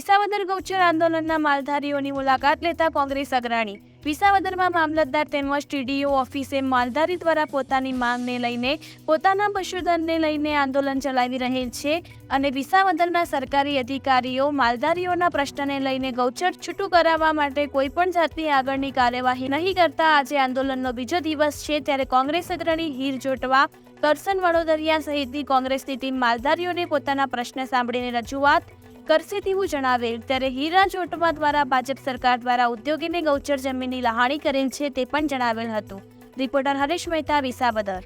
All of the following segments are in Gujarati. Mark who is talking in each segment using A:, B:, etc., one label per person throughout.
A: વિસાવદર ગૌચર આંદોલનના માલધારીઓની મુલાકાત લેતા કોંગ્રેસ અગ્રણી. વિસાવદરમાં મામલતદાર તેમજ ટીડીઓ ઓફિસે માલધારી દ્વારા પોતાની માંગને લઈને, પોતાના પશુધનને લઈને આંદોલન ચલાવી રહેલ છે અને વિસાવદરના સરકારી અધિકારીઓ માલધારીઓના પ્રશ્નને લઈને ગૌચર છૂટું કરાવવા માટે કોઈ પણ જાતની આગળની કાર્યવાહી નહીં કરતા આજે આંદોલનનો બીજો દિવસ છે ત્યારે કોંગ્રેસ અગ્રણી હીર જોટવા, કરસન વડોદરિયા સહિતની કોંગ્રેસની ટીમ માલધારીઓને પોતાના પ્રશ્ન સાંભળીને રજૂઆત કરશે તેવું જણાવેલ. ત્યારે હીરા ચોટમા દ્વારા ભાજપ સરકાર દ્વારા ઉદ્યોગીને ગૌચર જમીનની લહાણી કરેલ છે તે પણ જણાવેલ હતું. રિપોર્ટર હરેશ મહેતા, વિસાવદર.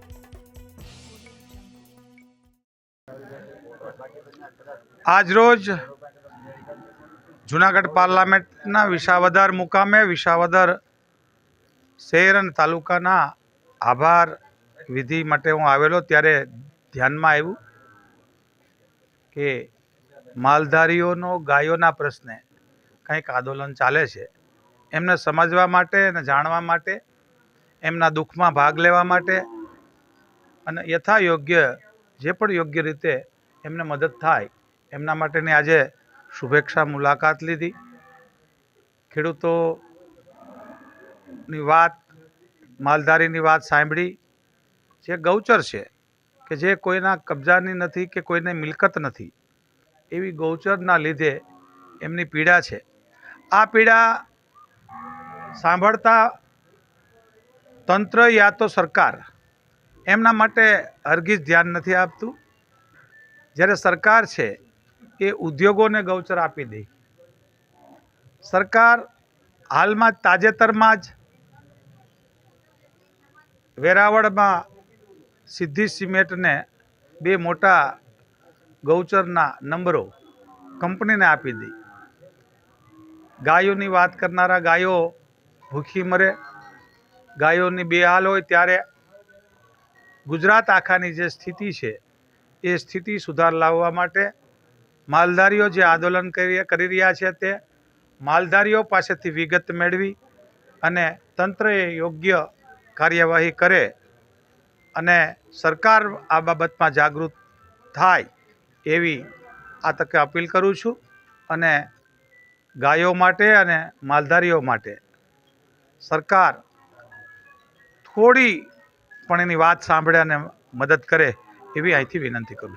B: આજરોજ જુનાગઢ પાર્લામેન્ટના વિસાવદર મુકામે વિસાવદર શહેર અને તાલુકાના આભાર વિધિ માટે હું આવેલો ત્યારે ધ્યાનમાં આવ્યું કે માલધારીઓનો ગાયોના પ્રશ્ને કંઈક આંદોલન ચાલે છે. એમને સમજવા માટે અને જાણવા માટે, એમના દુઃખમાં ભાગ લેવા માટે અને યથા યોગ્ય જે પણ યોગ્ય રીતે એમને મદદ થાય, એમના માટેની આજે શુભેચ્છા મુલાકાત લીધી. ખેડૂતોની વાત, માલધારીની વાત સાંભળી, જે ગૌચર છે કે જે કોઈના કબજાની નથી કે કોઈને મિલકત નથી. એવી ગૌચરના લીધે એમની પીડા છે. આ પીડા સાંભળતા તંત્ર યા તો સરકાર એમના માટે હરગીજ ધ્યાન નથી આપતું. જ્યારે સરકાર છે એ ઉદ્યોગોને ગૌચર આપી દે. સરકાર હાલમાં તાજેતરમાં જ વેરાવળમાં સિદ્ધિ સિમેન્ટને બે મોટા ગૌચરના નંબરો કંપનીને આપી દઈ ગાયોની વાત કરનારા ગાયો ભૂખી મરે, ગાયોની બેહાલ હોય ત્યારે ગુજરાત આખાની જે સ્થિતિ છે, એ સ્થિતિ સુધાર લાવવા માટે માલધારીઓ જે આંદોલન કરી કરી રહ્યા છે તે માલધારીઓ પાસેથી વિગત મેળવી અને તંત્રએ યોગ્ય કાર્યવાહી કરે અને સરકાર આ બાબતમાં જાગૃત થાય. એવી આ તકે અપીલ કરું છું અને ગાયો માટે અને માલધારીઓ માટે સરકાર થોડી પણ એની વાત સાંભળે અને મદદ કરે એવી અહીંથી વિનંતી કરું છું.